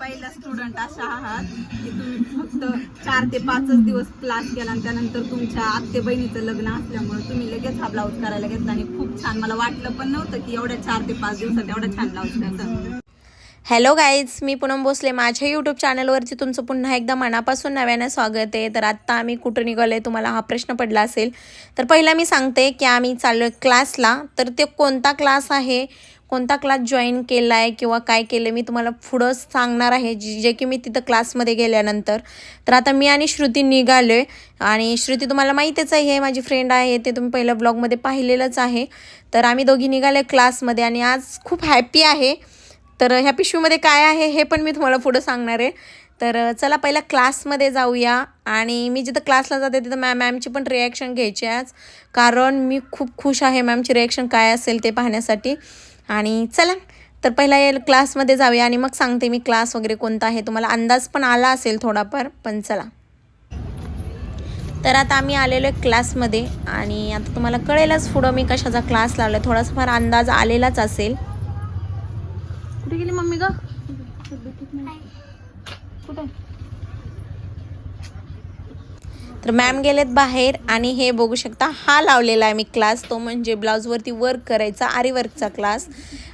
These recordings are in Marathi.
पहिला स्टुडंट अशा आहात की तुम्ही फक्त चार ते पाचच दिवस क्लास केला आणि त्यानंतर तुमच्या आत्ते बहिणीचं लग्न असल्यामुळे तुम्ही लगेच हा ब्लाऊज करायला घेतला आणि खूप छान. मला वाटलं पण नव्हतं की एवढ्या चार ते पाच दिवसात एवढा छान ब्लाऊज करता हॅलो गाईज मी पूनम भोसले. माझ्या यूट्यूब चॅनलवरती तुमचं पुन्हा एकदा मनापासून नव्यानं स्वागत आहे. तर आत्ता आम्ही कुठं निघालो आहे तुम्हाला हा प्रश्न पडला असेल. तर पहिला मी सांगते की आम्ही चाललो आहे क्लासला तर ते कोणता क्लास आहे? कोणता क्लास जॉईन केला आहे किंवा काय केलं मी तुम्हाला पुढं सांगणार आहे. जे जे की मी तिथं क्लासमध्ये गेल्यानंतर. तर आता मी आणि श्रुती निघालो आहे आणि श्रुती तुम्हाला माहीतच आहे हे माझी फ्रेंड आहे ते तुम्ही पहिल्या ब्लॉगमध्ये पाहिलेलंच आहे. तर आम्ही दोघी निघाले क्लासमध्ये आणि आज खूप हॅपी आहे. तर ह्या पिशवीमध्ये काय आहे हे पण मी तुम्हाला पुढं सांगणार आहे. तर चला पहिला क्लासमध्ये जाऊया. आणि मी जिथं क्लासला जाते तिथं मॅम मॅमची पण रिॲक्शन घ्यायची आहे आज. कारण मी खूप खुश आहे मॅमची रिॲक्शन काय असेल ते पाहण्यासाठी. आणि चला तर पहिला या क्लासमध्ये जाऊया आणि मग सांगते मी क्लास वगैरे कोणता आहे. तुम्हाला अंदाज पण आला असेल थोडाफार पण चला. तर आता आम्ही आलेलो आहे क्लासमध्ये आणि आता तुम्हाला कळेलच पुढं मी कशाचा क्लास लावला थोडासा फार अंदाज आलेलाच असेल. कुठे गेली मम्मी ग? कुठे? तर मॅम गेलेत बाहेर आणि हे बघू शकता हा लावलेला आहे मी क्लास तो म्हणजे ब्लाऊजवरती वर्क करायचा आरी वर्कचा क्लास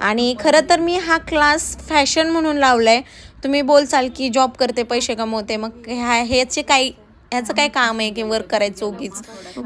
आणि खरं तर मी हा क्लास फॅशन म्हणून लावला आहे तुम्ही बोलचाल की जॉब करते पैसे कमवते मग ह्या ह्याचे काही ह्याचं काय काम आहे की वर्क करायचं उगीच?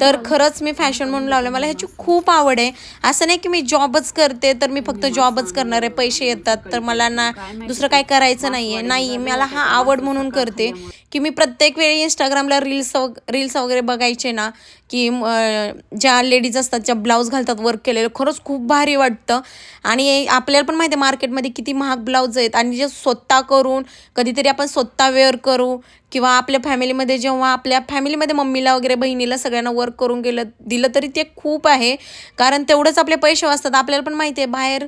तर खरंच मी फॅशन म्हणून लावलं मला ह्याची खूप आवड आहे. असं नाही की मी जॉबच करते तर मी फक्त जॉबच करणार आहे. पैसे येतात तर मला ना दुसरं काय करायचं नाही आहे नाही मला हा आवड म्हणून करते. की मी प्रत्येक वेळी इंस्टाग्रामला रील्स रील्स वगैरे बघायचे ना की ज्या लेडीज असतात ज्या ब्लाऊज घालतात वर्क केलेलं खरंच खूप भारी वाटतं. आणि आपल्याला पण माहिती आहे मार्केटमध्ये किती महाग ब्लाऊज आहेत. आणि जे स्वतः करून कधीतरी आपण स्वतः वेअर करू किंवा आपल्या फॅमिलीमध्ये जेव्हा आपल्या फॅमिलीमध्ये मम्मीला वगैरे बहिणीला सगळ्यांना वर्क करून गेलं दिलं तरी ते खूप आहे. कारण तेवढंच आपले पैसे वाचतात. आपल्याला पण माहिती आहे बाहेर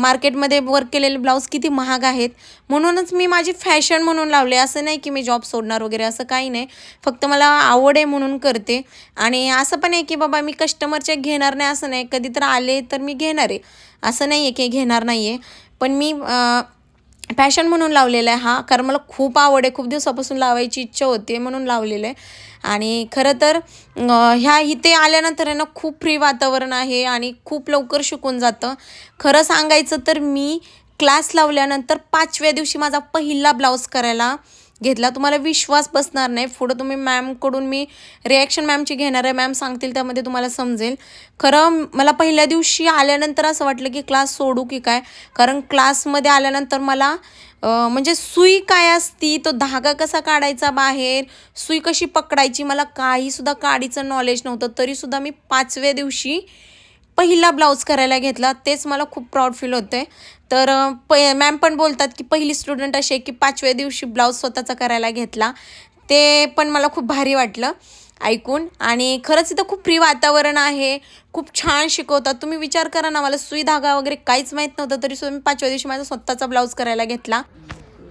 मार्केटमध्ये वर्क केलेले ब्लाऊज किती महाग आहेत. म्हणूनच मी माझी फॅशन म्हणून लावले. असं नाही की मी जॉब सोडणार वगैरे असं काही नाही. फक्त मला आवड आहे म्हणून करते. आणि असं पण आहे की बाबा मी कस्टमरचे घेणार नाही असं नाही. कधी तर आले तर मी घेणार. आहे असं नाही आहे की घेणार नाही आहे पण मी पॅशन म्हणून लावलेला आहे हा. कारण मला खूप आवड आहे. खूप दिवसापासून लावायची इच्छा होती म्हणून लावलेलं आहे. आणि खरं तर ह्या इथे आल्यानंतर आहे ना खूप फ्री वातावरण आहे आणि खूप लवकर शिकून जातं. खरं सांगायचं तर मी क्लास लावल्यानंतर पाचव्या दिवशी माझा पहिला ब्लाऊज करायला घेतला. तुम्हाला विश्वास बसणार नाही. पुढं तुम्ही मॅमकडून मी रिॲक्शन मॅमची घेणार आहे. मॅम सांगतील त्यामध्ये तुम्हाला समजेल. खरं मला पहिल्या दिवशी आल्यानंतर असं वाटलं की क्लास सोडू की काय? कारण क्लासमध्ये आल्यानंतर मला म्हणजे सुई काय असती तो धागा कसा काढायचा बाहेर? सुई कशी पकडायची? मला काहीसुद्धा काडीचं नॉलेज नव्हतं. तरीसुद्धा मी पाचव्या दिवशी पहिला ब्लाऊज करायला घेतला तेच मला खूप प्राऊड फील होते तर प मॅम पण बोलतात की पहिली स्टुडंट अशी आहे की पाचव्या दिवशी ब्लाऊज स्वतःचा करायला घेतला. ते पण मला खूप भारी वाटलं ऐकून. आणि खरंच इथं खूप फ्री वातावरण आहे खूप छान शिकवतात. तुम्ही विचार करा ना मला सुई धागा वगैरे काहीच माहीत नव्हतं तरी सुद्धा मी पाचव्या दिवशी माझा स्वतःचा ब्लाऊज करायला घेतला.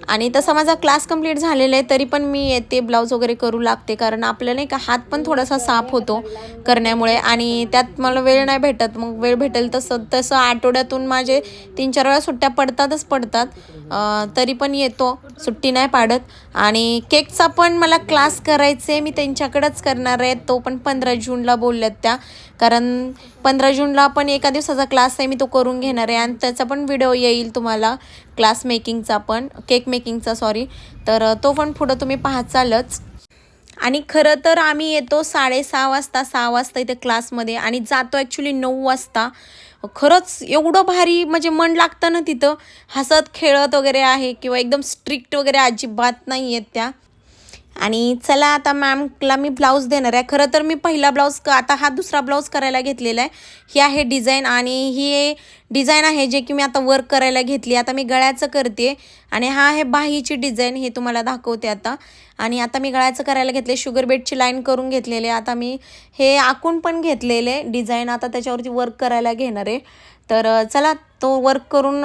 आणि तसा माझा क्लास कंप्लीट झालेला आहे तरी पण मी येते ब्लाऊज वगैरे करू लागते कारण आपलं नाही का हात पण थोडासा साफ होतो करण्यामुळे. आणि त्यात मला वेळ नाही भेटत मग वेळ भेटेल तसं तसं आठवड्यातून माझे तीन चार वेळा सुट्ट्या पडतातच पडतात. तरी पण येतो सुट्टी नाही पाडत. आणि केकचा पण मला क्लास करायचे मी त्यांच्याकडंच करणार आहे तो पण पंधरा जूनला बोलल्यात त्या. कारण पंधरा जूनला पण एका दिवसाचा क्लास आहे मी तो करून घेणार आहे. आणि त्याचा पण व्हिडिओ येईल तुम्हाला क्लास मेकिंगचा पण केक मेकिंगचा सॉरी तर तो पण पुढं तुम्ही पाहचालच. आणि खरं तर आम्ही येतो साडेसहा वाजता सहा वाजता इथे क्लासमध्ये आणि जातो ॲक्च्युली नऊ वाजता. खरंच एवढं भारी म्हणजे मन लागतं ना तिथं. हसत खेळत वगैरे आहे किंवा एकदम स्ट्रिक्ट वगैरे अजिबात नाही आहेत त्या. आणि चला आता मॅमला मी ब्लाऊज देणार आहे. खरं तर मी पहिला ब्लाऊज क आता हा दुसरा ब्लाऊज करायला घेतलेला आहे. ही आहे डिझाईन आणि ही डिझाईन आहे जे की मी आता वर्क करायला घेतली आता मी गळ्याचं करते आणि हा आहे बाहीची डिझाईन हे तुम्हाला दाखवते आता. आणि आता मी गळ्याचं करायला घेतले शुगर बेडची लाईन करून घेतलेले. आता मी हे आखून पण घेतलेले डिझाईन आता त्याच्यावरती वर्क करायला घेणार आहे. तर चला तो वर्क करून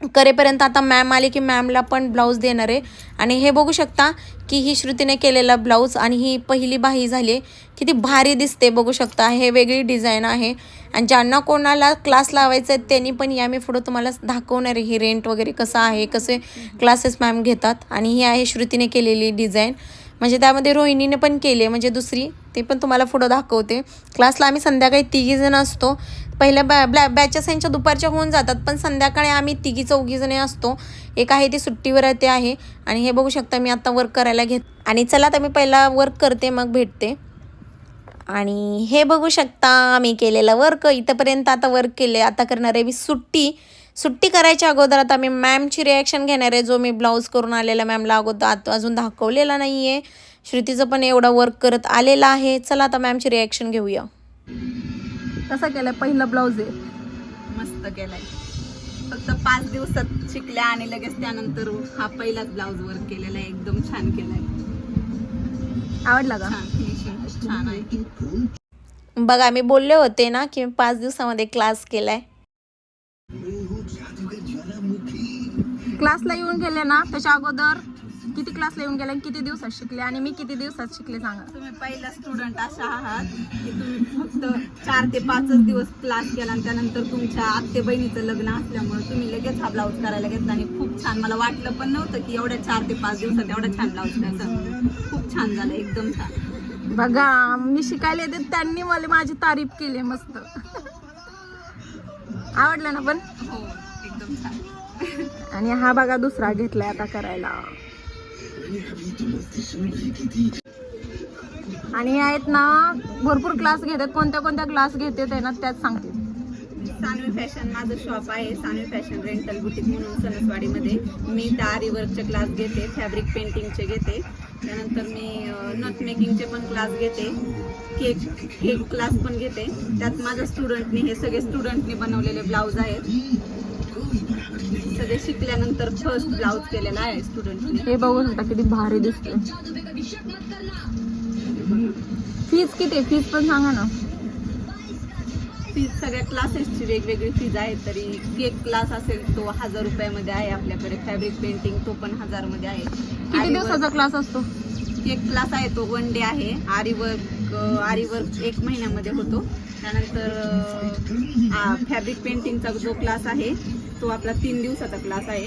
करेपर्यंत आता मॅम आले की मॅमला पण ब्लाऊज देणार आहे. आणि हे बघू शकता की ही श्रुतीने केलेला ब्लाऊज आणि ही पहिली बाही झाली आहे. किती भारी दिसते बघू शकता. हे वेगळी डिझाईन आहे. आणि ज्यांना कोणाला क्लास लावायचा आहे त्यांनी पण या मी पुढं तुम्हाला दाखवणार आहे. ही रेंट वगैरे कसं आहे कसे क्लासेस मॅम घेतात. आणि ही आहे श्रुतीने केलेली डिझाईन. म्हणजे त्यामध्ये रोहिणीने पण केली म्हणजे दुसरी ते पण तुम्हाला पुढं दाखवते. क्लासला आम्ही संध्याकाळी तिघीजण असतो. पहिल्या बॅ ब्लॅ बॅचेस यांच्या दुपारच्या होऊन जातात पण संध्याकाळी आम्ही तिघी चौघीजणी असतो. एक आहे ती सुट्टीवर येते ते आहे. आणि हे बघू शकता मी आता वर्क करायला घेत आणि चला आता मी पहिला वर्क करते मग भेटते. आणि हे बघू शकता मी केलेलं वर्क इथंपर्यंत आता वर्क केले. आता करणार आहे मी सुट्टी. सुट्टी करायच्या अगोदर आता मी मॅमची रिॲक्शन घेणार आहे जो मी ब्लाऊज करून आलेला मॅमला अगोदर आता अजून दाखवलेला नाही आहे श्रुतीचं पण एवढा वर्क करत आलेला आहे. चला आता मॅमची रिॲक्शन घेऊया. कसा केलाय पहिला ब्लाऊज आहे. मस्त केलाय. फक्त पाच दिवसात शिकल्या आणि लगेच त्यानंतर हा पहिलाच ब्लाऊज वर्क केलेला आहे एकदम छान केलाय. आवडला का? छान फिनिशिंग खूप छान आहे. बघा मी बोलले होते ना की मी पाच दिवसामध्ये क्लास केलाय. क्लासला येऊन गेले ना त्याच्या अगोदर किती क्लासला येऊन गेले आणि किती दिवसात शिकले आणि मी किती दिवसात शिकले सांगा? तुम्ही पहिला स्टुडंट अशा आहात की तुम्ही फक्त चार ते पाचच दिवस क्लास केला आणि त्यानंतर तुमच्या आत्ते बहिणीचं लग्न असल्यामुळे तुम्ही लगेच हा ब्लाऊज करायला घेतला आणि खूप छान. मला वाटलं पण नव्हतं की एवढ्या चार ते पाच दिवसात एवढा छान ब्लाऊज करायचा खूप छान झालं एकदम छान. बघा मी शिकायला येते त्यांनी मला माझी तारीफ केली मस्त. आवडलं ना पण? हो एकदम छान. आणि हा बघा दुसरा घेतलाय आता करायला. आणि हे आहेत ना भरपूर क्लास घेतात. कोणत्या कोणत्या क्लास घेते आहे ना त्याच सांगते. सानवी फॅशन माझं शॉप आहे. सानवी फॅशन रेंटल बुटीक म्हणून सणसवाडीमध्ये. मी त्या वर्कचे क्लास घेते फॅब्रिक पेंटिंगचे घेते. त्यानंतर मी नट मेकिंगचे पण क्लास घेते. केक केक क्लास पण घेते. त्यात माझ्या स्टुडंटनी हे सगळे स्टुडंटनी बनवलेले ब्लाऊज आहेत. सगळे शिकल्यानंतर फर्स्ट ब्लाऊज केलेला आहे स्टुडंटने हे बघू शकता किती भारी दिसते फीज किती? फीज पण सांगा ना. फीज सगळ्या क्लासेसची वेगवेगळी फीज आहे तरी केक क्लास असेल तो हजार रुपयामध्ये आहे आपल्याकडे. फॅब्रिक पेंटिंग तो पण हजारमध्ये आहे. किती दिवसाचा क्लास असतो? केक क्लास आहे तो वन डे आहे. आरी वर्क आरी वर्क एक महिन्यामध्ये होतो. त्यानंतर फॅब्रिक पेंटिंगचा जो क्लास आहे तो आपला तीन दिवसाचा क्लास आहे.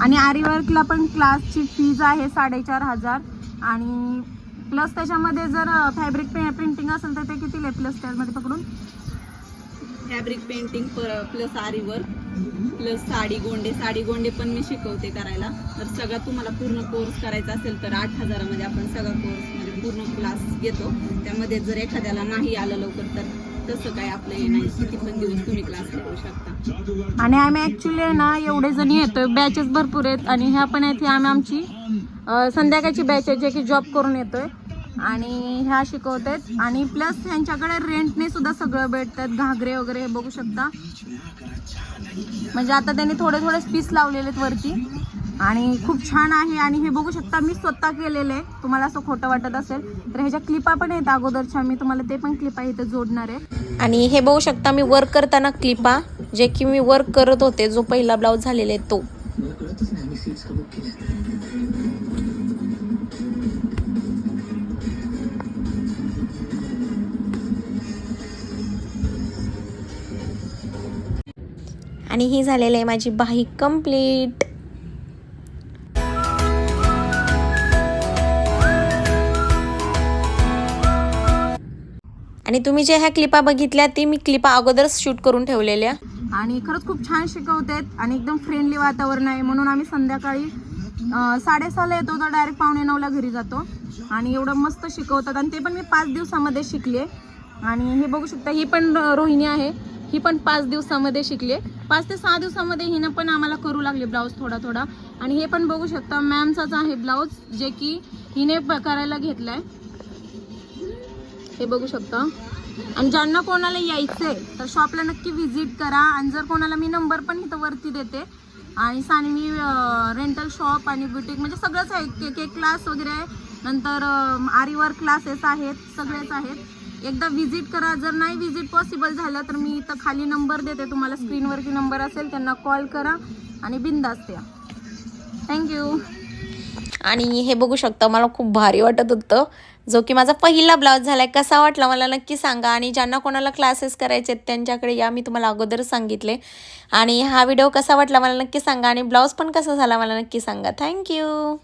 आणि आरीवर्कला पण क्लासची फीज आहे साडेचार हजार. आणि प्लस त्याच्यामध्ये जर फॅब्रिक प्रिंटिंग असेल तर ते किती प्लस त्यामध्ये पकडून? Fabric painting plus aari work plus sari गोंडे साडी गोंडे पण मी शिकवते करायला. तर सगळा तुम्हाला पूर्ण कोर्स करायचा असेल तर आठ हजारामध्ये आपण सगळा कोर्स म्हणजे पूर्ण क्लास घेतो. त्यामध्ये जर एखाद्याला नाही आलं लवकर तर तसं काय आपलं हे नाही. किती पण दिवस तुम्ही क्लास घेऊ शकता. आणि आम्ही ॲक्च्युली ना एवढे जणी येतोय. बॅचेस भरपूर आहेत. आणि ह्या पण आहेत आम्ही आमची संध्याकाळची बॅच आहे जे की जॉब करून येतोय. आणि ह्या शिकवतात. आणि प्लस ह्यांच्याकडे रेंटने सुद्धा सगळं भेटतात. घागरे वगैरे हे बघू शकता. म्हणजे आता त्यांनी थोडे थोडे पीस लावलेले आहेत वरती. आणि खूप छान आहे. आणि हे बघू शकता मी स्वतः केलेलं. आहे तुम्हाला असं खोटं वाटत असेल तर ह्याच्या क्लिपा पण आहेत अगोदरच्या. मी तुम्हाला ते पण क्लिपा इथे जोडणार आहे. आणि हे बघू शकता मी वर्क करताना क्लिपा जे की मी वर्क करत होते जो पहिला ब्लाऊज झालेला आहे तो. आणि ही झालेली आहे माझी बाही कंप्लीट आणि तुम्ही जे ह्या क्लिपा बघितल्या ती मी क्लिपा अगोदरच शूट करून ठेवलेल्या. आणि खरंच खूप छान शिकवतात आणि एकदम फ्रेंडली वातावरण आहे. म्हणून आम्ही संध्याकाळी साडेसहाला येतो तर डायरेक्ट पावणे नऊला घरी जातो. आणि एवढं मस्त शिकवतात. आणि ते पण मी पाच दिवसामध्ये शिकले. आणि हे बघू शकता ही पण रोहिणी आहे. ही पण पाच दिवसामध्ये शिकले पाच ते सहा दिवसामध्ये हिनं पण आम्हाला करू लागले ब्लाऊज थोडा थोडा आणि हे पण बघू शकता मॅमचाच आहे ब्लाऊज जे की हिने प- करायला घेतलाय. हे बघू शकता. आणि ज्यांना कोणाला यायचंय तर शॉपला नक्की व्हिजिट करा. आणि जर कोणाला मी नंबर पण इथं वरती देते. आणि सानवी रेंटल शॉप आणि बुटीक म्हणजे सगळंच आहे. केक क्लास वगैरे आहे. नंतर आरीवर क्लासेस आहेत सगळेच आहेत. एकदा व्हिजिट करा. जर नाही व्हिजिट पॉसिबल झालं तर मी इथं खाली नंबर देते. तुम्हाला स्क्रीनवरती नंबर असेल त्यांना कॉल करा आणि बिंदास द्या थँक्यू आणि हे बघू शकता मला खूप भारी वाटत होतं. जो की माझा पहिला ब्लाऊज झाला आहे कसा वाटला मला नक्की सांगा. आणि ज्यांना कोणाला क्लासेस करायचे आहेत त्यांच्याकडे या. मी तुम्हाला अगोदर सांगितले. आणि हा व्हिडिओ कसा वाटला मला नक्की सांगा. आणि ब्लाऊज पण कसा झाला मला नक्की सांगा. थँक्यू